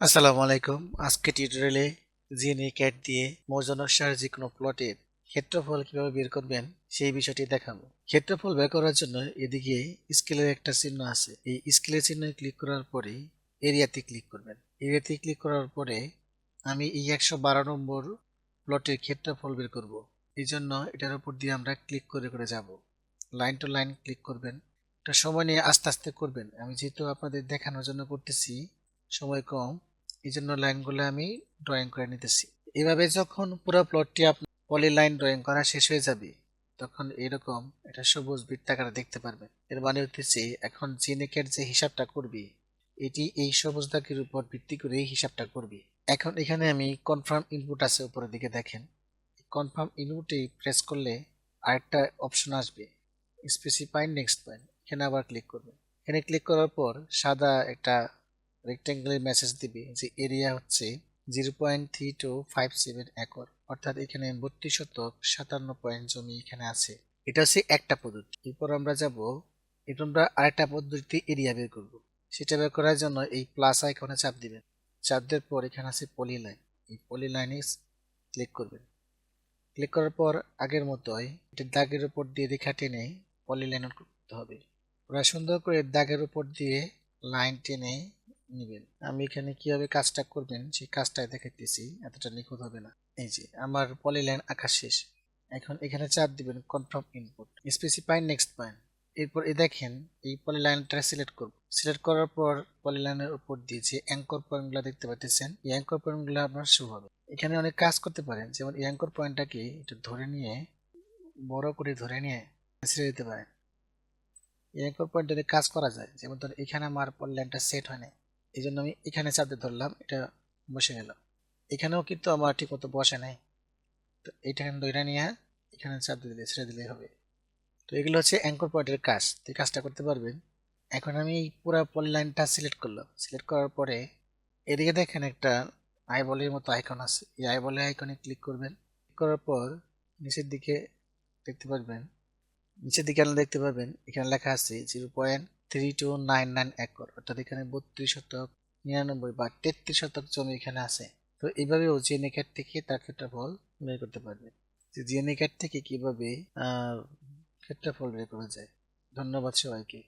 আসসালামু আলাইকুম। আজকে টিউটোরিয়ালে জিএনএ ক্যাট দিয়ে মৌজনকসার যে কোনো প্লটের ক্ষেত্রফল কীভাবে বের করবেন সেই বিষয়টি দেখাবো। ক্ষেত্রফল বের করার জন্য এদিকে স্কেলের একটা চিহ্ন আছে। এই স্কেলের চিহ্ন ক্লিক করার পরে এরিয়াতে ক্লিক করবেন। এরিয়াতে ক্লিক করার পরে আমি এই একশো বারো নম্বর প্লটের ক্ষেত্রফল বের করব। এই জন্য এটার উপর দিয়ে আমরা ক্লিক করে করে যাব। লাইন টু লাইন ক্লিক করবেন। এটা সময় নিয়ে আস্তে আস্তে করবেন। আমি যেহেতু আপনাদের দেখানোর জন্য করতেছি, সময় কম এই জন্য লাইনগুলো আমি ড্রয়িং করে নিতেছি। এভাবে যখন পুরো প্লটটি আপনার পলি লাইন ড্রয়িং করা শেষ হয়ে যাবে, তখন এরকম একটা সবুজ বৃত্তাকার দেখতে পারবেন এর মানে হচ্ছে এখন জিনেকের যে হিসাবটা করবে, এটি এই সবুজ দাগের উপর ভিত্তি করে হিসাবটা করবে। এখন এখানে আমি কনফার্ম ইনপুট আছে উপরের দিকে দেখেন। কনফার্ম ইনপুটে প্রেস করলে আরেকটা অপশন আসবে। স্পেসিফাই নেক্সট পয়েন্ট এখানে আবার ক্লিক করবেন এখানে ক্লিক করার পর সাদা একটা রেক্টেঙ্গেলের মেসেজ দিবে, যে এরিয়া হচ্ছে zero point three two five seven acre. অর্থাৎ এখানে বত্রিশ শতক সাতান্ন পয়েন্ট জমি এখানে আছে। এটা হচ্ছে একটা পদ্ধতি। এরপর আমরা যাব, এরপর আমরা আরেকটা পদ্ধতিতে এরিয়া বের করব। সেটা বের করার জন্য এই প্লাস আইকনে চাপ দিবেন। চাপ দেওয়ার পর এখানে আছে পলি লাইন এই পলি লাইনে ক্লিক করবেন। ক্লিক করার পর আগের মতোই এটা দাগের উপর দিয়ে রেখা টেনে পলি লাইন করতে হবে। ওরা সুন্দর করে দাগের উপর দিয়ে লাইন টেনে নেবেন। আমি এখানে কীভাবে কাজটা করবেন, সেই কাজটাই দেখাইতেছি, এতটা নিখুঁত হবে না। এই যে, আমার পলিলাইন আঁকা শেষ। এখন এখানে চাপ দিবেন confirm input specify next point এরপর এ দেখেন, এই পলিলাইনটা সিলেক্ট করব। সিলেক্ট করার পর পলিলাইনের উপর দিয়ে যে অ্যাঙ্কর পয়েন্টগুলো দেখতে পাচ্ছেন এই অ্যাঙ্কর পয়েন্টগুলো আপনার শো হবে। এখানে অনেক কাজ করতে পারেন, যেমন এই অ্যাঙ্কর পয়েন্টটাকে একটু ধরে নিয়ে, বড় করে ধরে নিয়ে, ছেড়ে দিতে পারেন। এই অ্যাঙ্কর পয়েন্টে কাজ করা যায়। যেমন ধর এখানে আমার পলিলাইনটা সেট হয় না এই জন্য আমি এখানে চাপ দিয়ে ধরলাম, এটা বসে গেল। এখানেও কিন্তু আমার ঠিক মতো বসে নাই। তো এইটা দইটা নিয়ে এখানে চাপ দিয়ে দিলে, ছেড়ে দিলেই হবে। তো এগুলো হচ্ছে অ্যাঙ্কর পয়েন্টের কাজ। তো কাজটা করতে পারবেন এখন আমি এই পুরো পলি লাইনটা সিলেক্ট করলাম। সিলেক্ট করার পরে এদিকে দেখেন একটা আইবলের মতো আইকন আছে। এই আইবলের আইকনে ক্লিক করবেন। ক্লিক করার পর নিচের দিকে দেখতে পারবেন। নিচের দিকে আপনি দেখতে পাবেন এখানে লেখা আছে zero point three two nine nine acre অর্থাৎ এখানে বত্রিশ শতক নিরানব্বই বা তেত্রিশ শতক জমি এখানে আছে। তো এইভাবেও জিএনএ ক্যাট থেকে তার ক্ষেত্রফল বের করতে পারবে। যে জিএনএ ক্যাট থেকে কীভাবে ক্ষেত্রফল বের করা যায়। ধন্যবাদ সবাইকে।